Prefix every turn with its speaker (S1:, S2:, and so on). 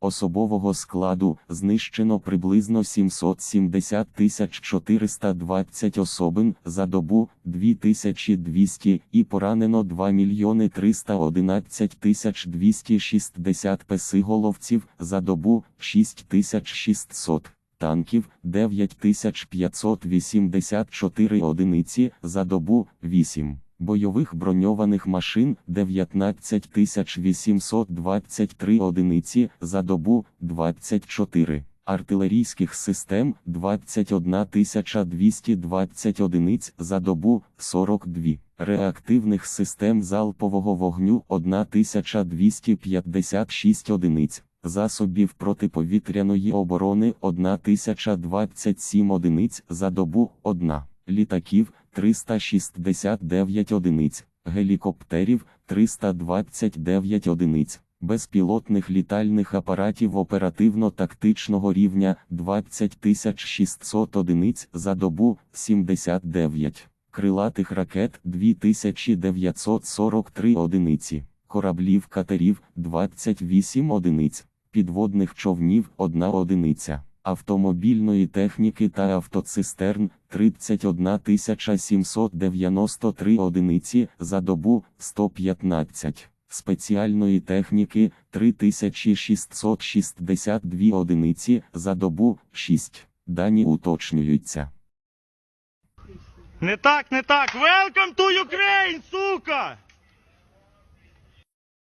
S1: Особового складу знищено приблизно 770 420 особин за добу 2200 і поранено 2 мільйони 311 260 песиголовців за добу 6600 танків 9584 одиниці за добу 8 бойових броньованих машин 19823 одиниці за добу 24, артилерійських систем 21220 одиниць за добу 42, реактивних систем залпового вогню 1256 одиниць. Засобів протиповітряної оборони 1027 одиниць за добу 1, літаків 369 одиниць, гелікоптерів 329 одиниць, безпілотних літальних апаратів оперативно-тактичного рівня 20 600 одиниць за добу 79, крилатих ракет 2943 одиниці, кораблів катерів 28 одиниць, підводних човнів 1 одиниця автомобільної техніки та автоцистерн 31 793 одиниці за добу 115, спеціальної техніки 3662 одиниці за добу 6. Дані уточнюються.
S2: Не так, не так. Welcome to Ukraine, сука!